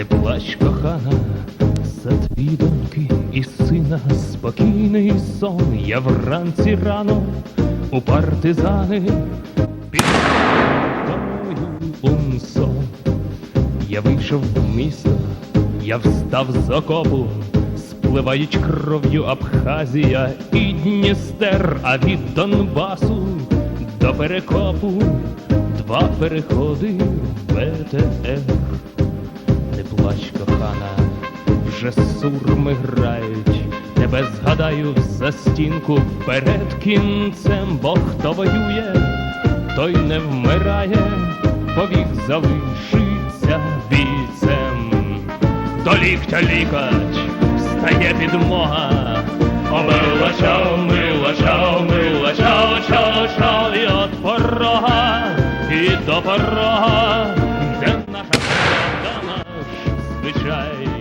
Не плач, кохана, за твій доньки і сина спокійний сон. Я вранці рано у партизани під унсон. Я вийшов в місто, я встав з окопу, спливають кров'ю Абхазія і Дністер, а від Донбасу до перекопу два переходи БТР. Плач, кохана, вже сурми грають, тебе згадаю за стінку. Перед кінцем, бо хто воює, той не вмирає, повік залишиться бійцем. До ліктя лікать, стає підмога, Омила чао, мила чао, мила чао, чао, чао, і от порога, і до порога, обычай